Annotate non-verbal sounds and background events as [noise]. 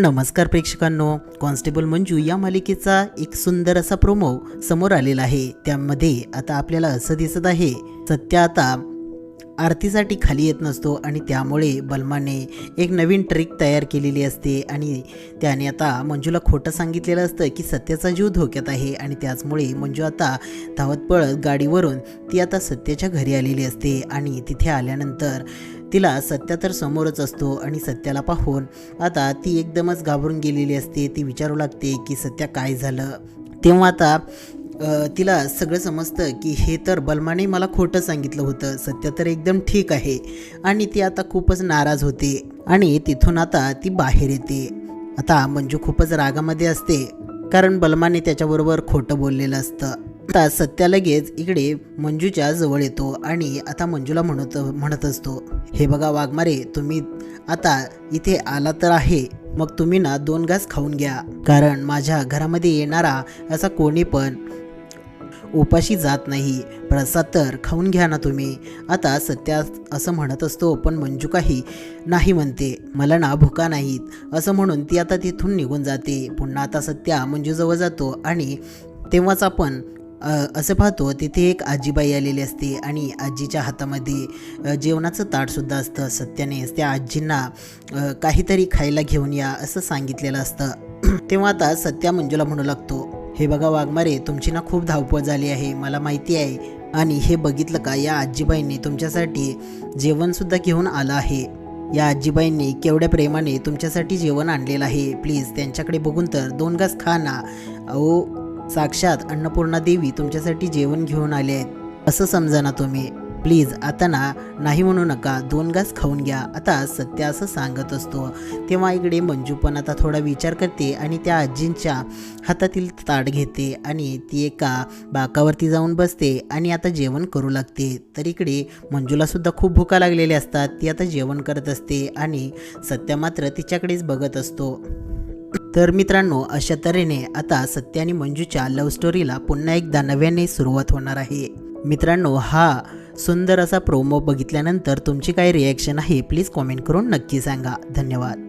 नमस्कार प्रेक्षकांनो कॉन्स्टेबल मंजू या मालिकेचा एक सुंदर असा प्रोमो समोर आलेला आहे. त्यामध्ये आता आपल्याला असं दिसत आहे सत्य आता आरतीसाठी खाली येत नसतो आणि त्यामुळे बलमाने एक नवीन ट्रिक तयार केलेली असते आणि त्याने आता मंजूला खोटं सांगितलेलं असतं की सत्याचा जीव धोक्यात आहे आणि त्याचमुळे मंजू आता धावत पळत गाडीवरून ती आता सत्याच्या घरी आलेली असते आणि तिथे आल्यानंतर तिला सत्या तर समोरच असतो आणि सत्याला पाहून आता ती एकदमच घाबरून गेलेली असते. ती विचारू लागते की सत्या काय झालं? तेव्हा आता तिला सगळं समजतं की हे तर बलमाने मला खोटं सांगितलं होतं. सत्य तर एकदम ठीक आहे. आणि ती आता खूपच नाराज होते. आणि तिथून आता ती बाहेर येते. आता मंजू खूपच रागामध्ये असते. कारण बलमाने त्याच्याबरोबर खोटं बोललेलं असतं. आता सत्या लगेच इकडे मंजूच्या जवळ येतो. आणि आता मंजूला म्हणत म्हणत असतो हे बघा वाघमारे तुम्ही आता इथे आला तर आहे. मग तुम्ही ना दोन घास खाऊन घ्या. कारण माझ्या घरामध्ये येणारा असा कोणी पण उपाशी जात नाही. प्रसाद तर खाऊन घ्या ना तुम्ही. आता सत्या असं म्हणत असतो पण मंजू काही नाही म्हणते. मला ना भुका नाहीत. असं म्हणून ती आता तिथून निघून जाते. पुन्हा आता सत्या मंजूजवळ जातो आणि तेव्हाच आपण असं पाहतो तिथे एक आजीबाई आलेली असते आणि आजीच्या हातामध्ये जेवणाचं ताटसुद्धा असतं. सत्याने त्या आजींना काहीतरी खायला घेऊन या असं सांगितलेलं असतं. [clears throat] तेव्हा आता सत्या मंजूला म्हणू लागतो हे बघा वाघमारे तुमची ना खूप धावपळ झाली आहे मला माहिती आहे. आणि हे बघितलं का या आजीबाईंनी तुमच्यासाठी जेवणसुद्धा घेऊन आलं आहे. या आजीबाईंनी केवढ्या प्रेमाने तुमच्यासाठी जेवण आणलेलं आहे. प्लीज त्यांच्याकडे बघून तर दोन घास खा ना. अहो साक्षात अन्नपूर्णा देवी तुमच्यासाठी जेवण घेऊन आले आहेत. असं समजा ना तुम्ही. प्लीज आता ना नाही म्हणू नका दोन घास खाऊन घ्या. आता सत्य असं सांगत असतो. तेव्हा इकडे मंजू पण आता थोडा विचार करते आणि त्या आजींच्या हातातील ताट घेते आणि ती एका बाकावरती जाऊन बसते आणि आता जेवण करू लागते. तर इकडे मंजूलासुद्धा खूप भुका लागलेल्या असतात. ती आता जेवण करत असते आणि सत्य मात्र तिच्याकडेच बघत असतो. तर मित्रांनो अशा तऱ्हेने आता सत्य आणि मंजूच्या लव्ह स्टोरीला पुन्हा एकदा नव्याने सुरुवात होणार आहे. मित्रांनो हा सुंदर असा प्रोमो बघितल्यानंतर तुमची काय रिॲक्शन आहे? प्लीज कॉमेंट करून नक्की सांगा. धन्यवाद.